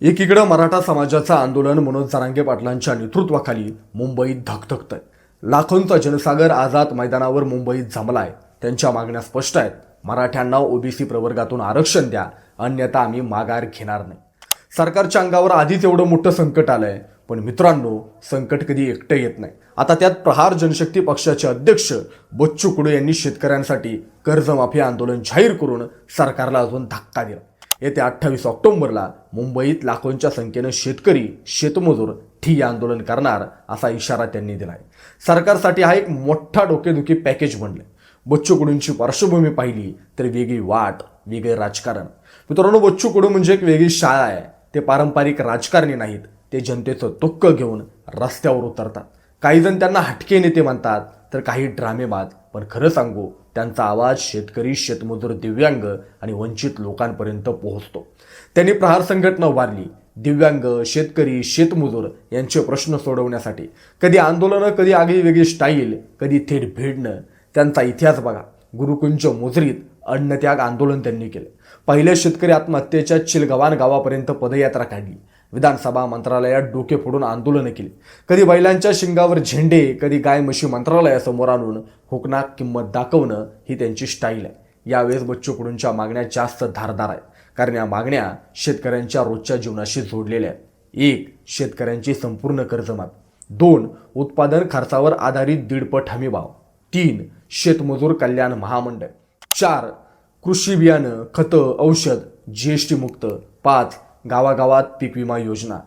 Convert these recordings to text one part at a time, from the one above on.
एकीकडं मराठा समाजाचं आंदोलन मनोज जरांगे पाटलांच्या नेतृत्वाखाली मुंबईत धकधकत आहे लाखोंचा जनसागर आझाद मैदानावर मुंबईत जमलाय. त्यांच्या मागण्या स्पष्ट आहेत. मराठ्यांना ओबीसी प्रवर्गातून आरक्षण द्या. अन्यथा आम्ही माघार घेणार नाही. सरकारच्या अंगावर आधीच एवढं मोठं संकट आलंय. पण मित्रांनो संकट कधी एकटं येत नाही. आता त्यात प्रहार जनशक्ती पक्षाचे अध्यक्ष बच्चू कुडू यांनी शेतकऱ्यांसाठी कर्जमाफी आंदोलन जाहीर करून सरकारला अजून धक्का दिला. येत्या अठ्ठावीस ऑक्टोबरला मुंबईत लाखोंच्या संख्येनं शेतकरी शेतमजूर ठिय्या आंदोलन करणार असा इशारा त्यांनी दिलाय. सरकारसाठी हा एक मोठा डोकेदुखी पॅकेज बनलंय. बच्चू कडूंची पार्श्वभूमी पाहिली तर वेगळी वाट वेगळे राजकारण. मित्रांनो बच्चू कडू म्हणजे एक वेगळी शाळा आहे. ते पारंपरिक राजकारणी नाहीत. ते जनतेचं दुःख घेऊन रस्त्यावर उतरतात. काही जण त्यांना हटके नेते म्हणतात तर काही ड्रामेबाज. पण खरं सांगू त्यांचा आवाज शेतकरी शेतमजूर दिव्यांग आणि वंचित लोकांपर्यंत पोहोचतो. त्यांनी प्रहार संघटना उभारली. दिव्यांग शेतकरी शेतमजूर यांचे प्रश्न सोडवण्यासाठी. कधी आंदोलनं कधी आगळी वेगळी स्टाईल कधी थेट भिडणं. त्यांचा इतिहास बघा. गुरुकुंज मुजरीत अन्नत्याग आंदोलन त्यांनी केलं. पहिले शेतकरी आत्महत्येच्या चिलगवान गावापर्यंत पदयात्रा काढली. विधानसभा मंत्रालयात डोके फोडून आंदोलनं केली. कधी बैलांच्या शिंगावर झेंडे कधी गाय म्हशी मंत्रालयासमोर आणून हुकनाक किंमत दाखवणं ही त्यांची स्टाईल आहे. यावेळेस बच्चू कडूंच्या मागण्या जास्त धारदार आहेत. कारण या मागण्या शेतकऱ्यांच्या रोजच्या जीवनाशी जोडलेल्या आहेत. एक शेतकऱ्यांची संपूर्ण कर्जमाफी. दोन उत्पादन खर्चावर आधारित दीडपट हमी भाव. तीन शेतमजूर कल्याण महामंडळ. चार कृषी बियाणं खतं औषध जी एस टी मुक्त. पाच गावागावात पीक विमा योजना.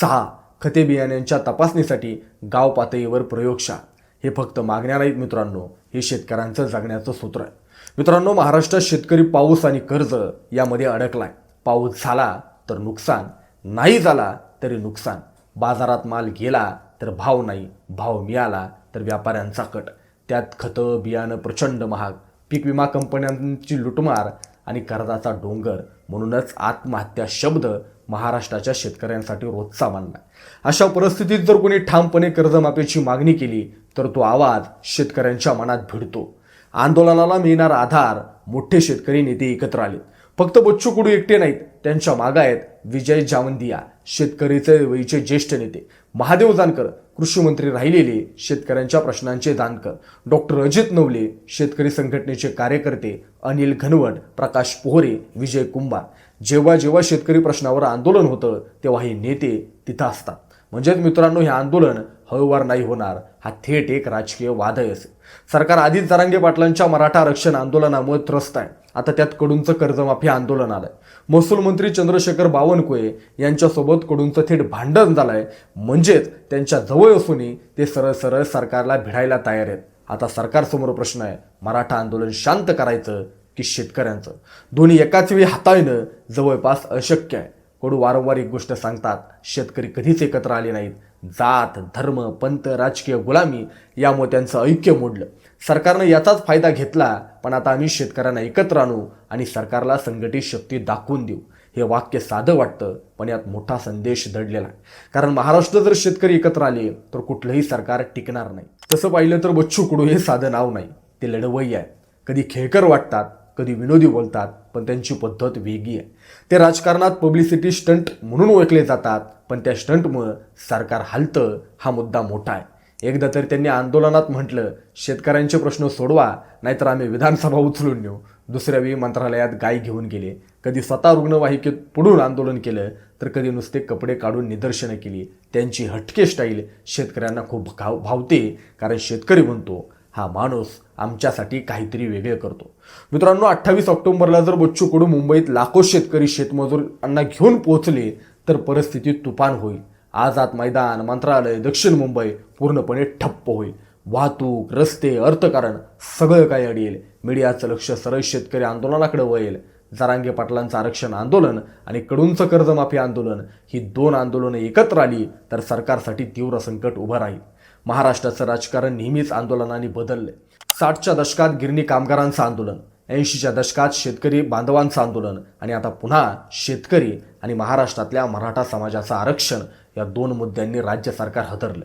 सहा खते बियाण्यांच्या तपासणीसाठी गाव पातळीवर प्रयोगशाळा. हे फक्त मागण्या नाहीत मित्रांनो हे शेतकऱ्यांचं जगण्याचं सूत्र आहे. मित्रांनो महाराष्ट्रात शेतकरी पाऊस आणि कर्ज यामध्ये अडकलाय. पाऊस झाला तर नुकसान नाही झाला तरी नुकसान. बाजारात माल गेला तर भाव नाही भाव मिळाला तर व्यापाऱ्यांचा कट. त्यात खतं बियाणं प्रचंड महाग. पीक विमा कंपन्यांची लुटमार आणि कर्जाचा डोंगर म्हणूनच आत्महत्या शब्द महाराष्ट्राच्या शेतकऱ्यांसाठी रोजचा मानला. अशा परिस्थितीत जर कोणी ठामपणे कर्जमाफीची मागणी केली तर तो आवाज शेतकऱ्यांच्या मनात भिडतो. आंदोलनाला मिळणारा आधार मोठे शेतकरी नेते एकत्र आले. फक्त बच्चू कडू एकटे नाहीत त्यांच्या मागा आहेत विजय जावंदिया शेतकरीचे वयीचे ज्येष्ठ नेते. महादेव जानकर कृषी मंत्री राहिलेले शेतकऱ्यांच्या प्रश्नांचे जानकर डॉक्टर अजित नवले शेतकरी संघटनेचे कार्यकर्ते अनिल घनवट प्रकाश पोहरे विजय कुंभार जेव्हा जेव्हा शेतकरी प्रश्नावर आंदोलन होतं तेव्हा हे नेते तिथं असतात. म्हणजेच मित्रांनो हे आंदोलन हळूवार नाही होणार. हा थेट एक राजकीय वादही असेल. सरकार आधीच जरांगे पाटलांच्या मराठा आरक्षण आंदोलनामुळे त्रस्त आहे. आता त्यात कडूंचं कर्जमाफी आंदोलन आलंय. महसूल मंत्री चंद्रशेखर बावनकुळे यांच्यासोबत कडूंचं थेट भांडण झालंय. म्हणजेच त्यांच्या जवळ असूनही ते सरळ सरळ सरकारला भिडायला तयार आहेत. आता सरकारसमोर प्रश्न आहे मराठा आंदोलन शांत करायचं की शेतकऱ्यांचं? दोन्ही एकाच वेळी हाताळणं जवळपास अशक्य आहे. कडू वारंवार एक गोष्ट सांगतात शेतकरी कधीच एकत्र आले नाहीत. जात धर्म पंत राजकीय गुलामी यामुळे त्यांचं ऐक्य मोडलं. सरकारनं याचाच फायदा घेतला पण आता आम्ही शेतकऱ्यांना एकत्र आणू आणि सरकारला संघटित शक्ती दाखवून देऊ. हे वाक्य साधं वाटतं पण यात मोठा संदेश दडलेला आहे. कारण महाराष्ट्र जर शेतकरी एकत्र आले तर कुठलंही सरकार टिकणार नाही. तसं पाहिलं तर बच्चू कडू हे साधं नाव नाही. ते लढवई आहे कधी खेळकर वाटतात कधी विनोदी बोलतात पण त्यांची पद्धत वेगळी आहे. ते राजकारणात पब्लिसिटी स्टंट म्हणून ओळखले जातात पण त्या स्टंटमुळं सरकार हलतं हा मुद्दा मोठा आहे. एकदा तरी त्यांनी आंदोलनात म्हटलं शेतकऱ्यांचे प्रश्न सोडवा नाहीतर आम्ही विधानसभा उचलून नेऊ. दुसऱ्या वेळी मंत्रालयात गाय घेऊन गेले. कधी स्वतः रुग्णवाहिकेत पुढून आंदोलन केलं तर कधी नुसते कपडे काढून निदर्शनं केली. त्यांची हटके स्टाईल शेतकऱ्यांना खूप घाव भावते कारण शेतकरी म्हणतो हा माणूस आमच्यासाठी काहीतरी वेगळे करतो. मित्रांनो अठ्ठावीस ऑक्टोबरला जर बच्चू कडू मुंबईत लाखो शेतकरी शेतमजूरांना घेऊन पोहोचले तर परिस्थिती तुफान होईल. आझाद मैदान मंत्रालय दक्षिण मुंबई पूर्णपणे ठप्प होईल. वाहतूक रस्ते अर्थकारण सगळं काही अडील. मीडियाचं लक्ष सरळ शेतकरी आंदोलनाकडे वळेल. जरांगे पाटलांचं आरक्षण आंदोलन आणि कडूंचं कर्जमाफी आंदोलन ही दोन आंदोलनं एकत्र आली तर सरकारसाठी तीव्र संकट उभं राहील. महाराष्ट्राचं राजकारण नेहमीच आंदोलनाने बदललंय साठच्या दशकात गिरणी कामगारांचं आंदोलन ऐंशीच्या दशकात शेतकरी बांधवांचं आंदोलन आणि आता पुन्हा शेतकरी आणि महाराष्ट्रातल्या मराठा समाजाचं आरक्षण या दोन मुद्द्यांनी राज्य सरकार हदरलं.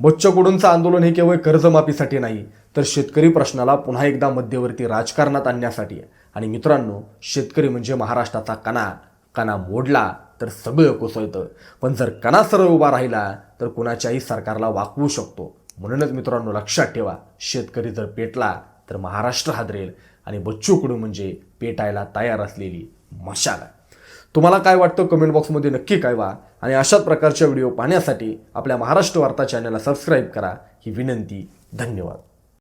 बच्चकडूंचं आंदोलन हे केवळ कर्जमाफीसाठी नाही तर शेतकरी प्रश्नाला पुन्हा एकदा मध्यवर्ती राजकारणात आणण्यासाठी आहे. आणि मित्रांनो शेतकरी म्हणजे महाराष्ट्राचा कणा. कणा मोडला तर सगळं कोसळतं. पण जर कणा सरळ उभा राहिला तर कुणाच्याही सरकारला वाकवू शकतो. म्हणूनच मित्रांनो लक्षात ठेवा शेतकरी जर पेटला तर महाराष्ट्र हादरेल आणि बच्चू कडू म्हणजे पेटायला तयार असलेली मशाल. तुम्हाला काय वाटतं कमेंट बॉक्समध्ये नक्की कळवा आणि अशाच प्रकारच्या व्हिडिओ पाहण्यासाठी आपल्या महाराष्ट्र वार्ता चॅनलला सबस्क्राईब करा. ही विनंती धन्यवाद.